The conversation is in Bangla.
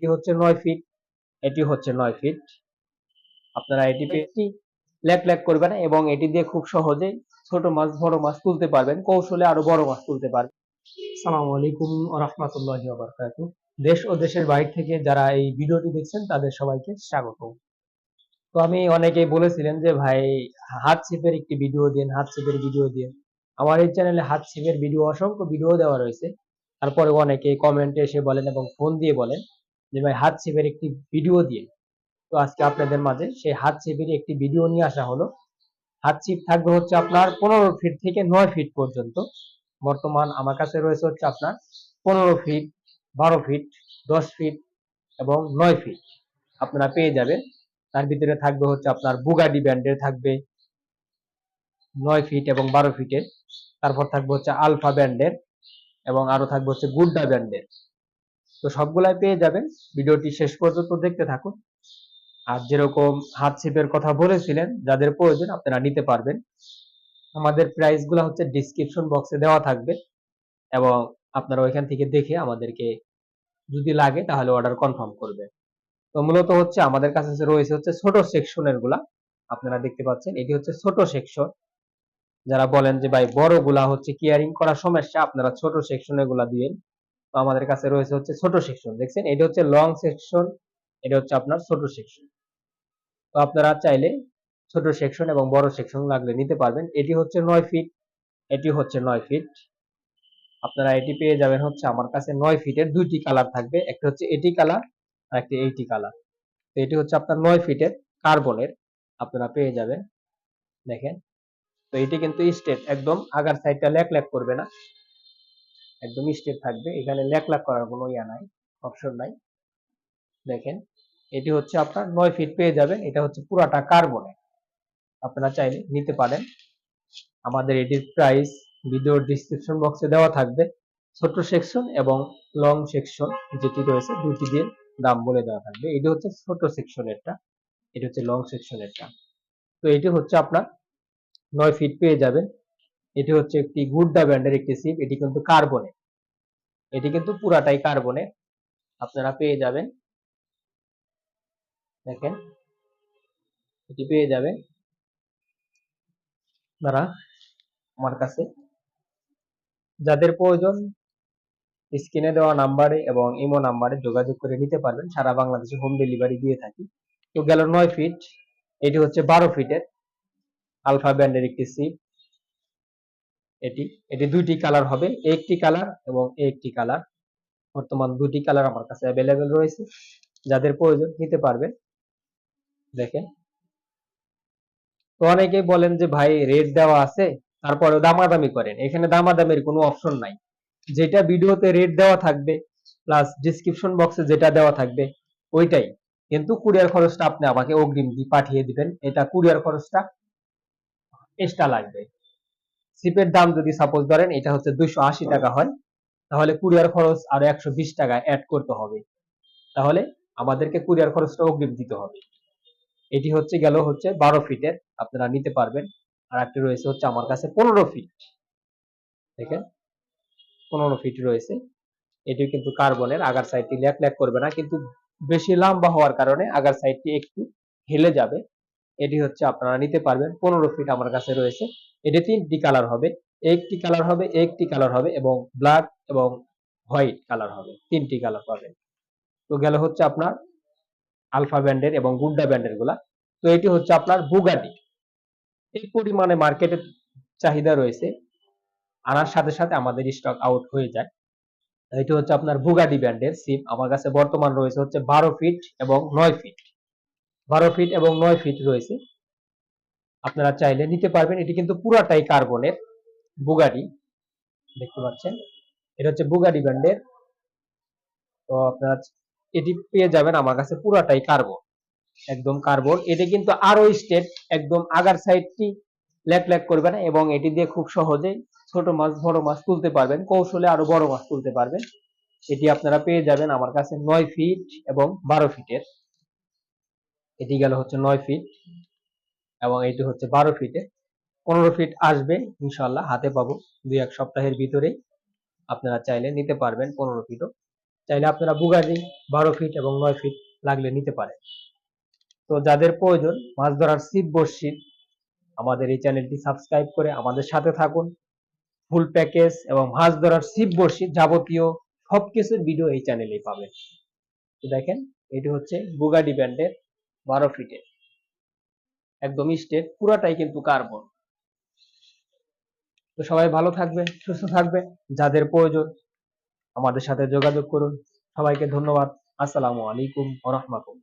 এটি হচ্ছে নয় ফিট এটি হচ্ছে নয় ফিট আপনারা এটি পেয়ে ল্যাক ল্যাক করবে না এবং এটি দিয়ে খুব সহজেই ছোট মাছ বড় মাছ তুলতে পারবেন। কৌশলে আরও বড় মাছ তুলতে পারবেন। সালামু আলাইকুম রহমতুল্লাহ বারকাত দেশ ও দেশের বাইরে থেকে যারা এই ভিডিওটি দেখছেন তাদের সবাইকে স্বাগত। তো আমি অনেকেই বলেছিলেন যে ভাই হাত ছিপের একটি ভিডিও দিন হাত ছিপের ভিডিও দিন। আমার এই চ্যানেলে হাত ছিপের ভিডিও অসংখ্য ভিডিও দেওয়া রয়েছে। তারপরে অনেকে কমেন্টে এসে বলেন এবং ফোন দিয়ে বলেন। যে ভাই হাত ছিপের একটি ভিডিও দিয়ে। তো আজকে আপনাদের মাঝে সেই হাত ছিপের একটি ভিডিও নিয়ে আসা হলো। হাত ছিপ থাকবে হচ্ছে আপনার পনেরো ফিট থেকে নয় ফিট পর্যন্ত। বর্তমান আমার কাছে রয়েছে হচ্ছে আপনার পনেরো ফিট বারো ফিট দশ ফিট এবং নয় ফিট আপনারা পেয়ে যাবেন। তার ভিতরে থাকবে হচ্ছে আপনার বুগাডি ব্যান্ডের থাকবে নয় ফিট এবং বারো ফিটের তারপর থাকবে হচ্ছে আলফা ব্যান্ডের এবং আরও থাকবে হচ্ছে গুড্ডা ব্যান্ডের তো সবগুলাই পেয়ে যাবেন। ভিডিওটি শেষ পর্যন্ত দেখতে থাকুন। আর যেরকম হাত ছিপের কথা বলেছিলেন, যাদের প্রয়োজন আপনারা নিতে পারবেন। আমাদের প্রাইসগুলো হচ্ছে ডিসক্রিপশন বক্সে দেওয়া থাকবে। এবং আপনারা ওইখান থেকে দেখে আমাদেরকে যদি লাগে, তাহলে অর্ডার কনফার্ম করবে তো মূলত হচ্ছে আমাদের কাছে রয়েছে হচ্ছে ছোট সেকশনেরগুলা আপনারা দেখতে পাচ্ছেন, এটি হচ্ছে ছোট সেকশন যারা বলেন যে, ভাই বড়গুলা হচ্ছে কেয়ারিং করার সমস্যা, আপনারা ছোট সেকশনেরগুলা দিবেন তো আমাদের কাছে রয়েছে হচ্ছে ছোট সেকশন দেখছেন? এটা হচ্ছে লং সেকশন এটা হচ্ছে আপনার ছোট সেকশন তো আপনারা চাইলে ছোট সেকশন এবং বড় সেকশন লাগলে নিতে পারবেন। এটি হচ্ছে নয় ফিট এটি হচ্ছে নয় ফিট আপনারা এটি পেয়ে যাবেন হচ্ছে আমার কাছে নয় ফিটের দুইটি কালার থাকবে, একটা হচ্ছে এটি কালার আর একটি এইটি কালার তো এটি হচ্ছে আপনার নয় ফিটের কার্বনের আপনারা পেয়ে যাবেন। দেখেন? তো এটি কিন্তু স্টেট একদম আগার সাইডটা ল্যাক ল্যাক করবে না। একদম স্টেট থাকবে। এখানে ল্যাক ল্যাক করার কোনো ইয়া নাই অপশন নাই। দেখেন, এটি হচ্ছে আপনার নয় ফিট পেয়ে যাবেন। এটা হচ্ছে পুরাটা কার্বনের আপনারা চাইলে নিতে পারেন। আমাদের এটির প্রাইস ভিডিওর ডিসক্রিপশন বক্সে দেওয়া থাকবে। ছোট সেকশন এবং লং সেকশন যেটি রয়েছে দুটি দিয়ে দাম বলে দেওয়া থাকবে। এটি হচ্ছে ছোট সেকশনেরটা এটি হচ্ছে লং সেকশনেরটা তো এটি হচ্ছে আপনার নয় ফিট পেয়ে যাবেন। এটি হচ্ছে একটি গুড্ডা ব্যান্ডের একটি সিপ এটি কিন্তু কার্বনে। এটি কিন্তু পুরাটাই কার্বনে। আপনারা পেয়ে যাবেন। দেখেন, এটি পেয়ে যাবেন। আপনারা আমার কাছে। যাদের প্রয়োজন, স্ক্রিনে দেওয়া নাম্বারে এবং ইমো নাম্বারে যোগাযোগ করে নিতে পারবেন। সারা বাংলাদেশে হোম ডেলিভারি দিয়ে থাকি। তো গেল নয় ফিট, এটি হচ্ছে বারো ফিটের আলফা ব্যান্ডের একটি সিপ এটি এটি দুইটি কালার হবে, একটি কালার এবং একটি কালার বর্তমান দুটি কালার আমার কাছে অ্যাভেলেবেল রয়েছে, যাদের প্রয়োজন নিতে পারবেন। দেখেন। তো অনেকে বলেন যে, ভাই, রেট দেওয়া আছে তারপরে দামাদামি করেন। এখানে দামাদামির কোনো অপশন নাই। যেটা ভিডিওতে রেট দেওয়া থাকবে প্লাস ডিসক্রিপশন বক্সে যেটা দেওয়া থাকবে, ওইটাই। কিন্তু কুরিয়ার খরচটা আপনি আমাকে অগ্রিম দিয়ে পাঠিয়ে দিবেন। এটা কুরিয়ার খরচটা এক্সট্রা লাগবে। সিপের দাম যদি সাপোজ ধরেন এটা হচ্ছে দুইশো আশি টাকা হয়, তাহলে কুরিয়ার খরচ আরও একশো বিশ টাকা অ্যাড করতে হবে। তাহলে আমাদেরকে কুরিয়ার খরচটা অগ্রিম দিতে হবে। এটি হচ্ছে গেল হচ্ছে বারো ফিটের আপনারা নিতে পারবেন। আর একটি রয়েছে হচ্ছে আমার কাছে পনেরো ফিট দেখেন, পনেরো ফিট রয়েছে। এটি কিন্তু কার্বনের আগার সাইডটি ল্যাক ল্যাক করবে না, কিন্তু বেশি লম্বা হওয়ার কারণে আগার সাইডটি একটু হেলে যাবে। এটি হচ্ছে আপনারা নিতে পারবেন। পনেরো ফিট আমার কাছে রয়েছে। এটি তিনটি কালার হবে। একটি কালার হবে, একটি কালার হবে এবং ব্ল্যাক এবং হোয়াইট কালার হবে। তিনটি কালার পাবেন। তো গেল হচ্ছে আপনার আলফা ব্যান্ডের এবং গুড্ডা ব্যান্ডেরগুলা। তো এটি হচ্ছে আপনার বুগাটি এই পরিমাণে মার্কেটে চাহিদা রয়েছে। আনার সাথে সাথে আমাদের স্টক আউট হয়ে যায়। এটি হচ্ছে আপনার বুগাডি ব্যান্ডের সিপ আমার কাছে বর্তমান রয়েছে হচ্ছে বারো ফিট এবং নয় ফিট বারো ফিট এবং নয় ফিট রয়েছে। আপনারা চাইলে নিতে পারবেন। এটি কিন্তু পুরাটাই কার্বনের বুগাডি দেখতে পাচ্ছেন? এটা হচ্ছে বুগাডি ব্যান্ডের তো আপনারা এটি পেয়ে যাবেন আমার কাছে পুরাটাই কার্বন। একদম কার্বন। এটি কিন্তু আরও স্টেট একদম আগার সাইডটি ল্যাক ল্যাক করবে না এবং এটি দিয়ে খুব সহজেই ছোট মাছ, বড় মাছ তুলতে পারবেন। কৌশলে আরও বড় মাছ তুলতে পারবেন। এটি আপনারা পেয়ে যাবেন আমার কাছে নয় ফিট এবং বারো ফিটের এটি গেল হচ্ছে নয় ফিট এবং এটি হচ্ছে বারো ফিটের পনেরো ফিট আসবে ইনশাল্লাহ হাতে পাবো। দুই এক সপ্তাহের ভিতরেই আপনারা চাইলে নিতে পারবেন পনেরো ফিটও চাইলে আপনারা বুগারি বারো ফিট এবং নয় ফিট লাগলে নিতে পারেন। তো যাদের প্রয়োজন, মাছ ধরার ছিপ বড়শি আমাদের এই চ্যানেলটি সাবস্ক্রাইব করে আমাদের সাথে থাকুন। ফুল প্যাকেজ এবং মাছ ধরার ছিপ বড়শি যাবতীয় সবকিছুর ভিডিও এই চ্যানেলেই পাবেন। তো দেখেন, এটি হচ্ছে বুগাডি ব্যান্ডের বারো ফিটের একদম স্টেট পুরাটাই কিন্তু কার্বন তো সবাই ভালো থাকবে সুস্থ থাকবে যাদের প্রয়োজন আমাদের সাথে যোগাযোগ করুন। সবাইকে ধন্যবাদ। আসসালামু আলাইকুম ওরহমাকুম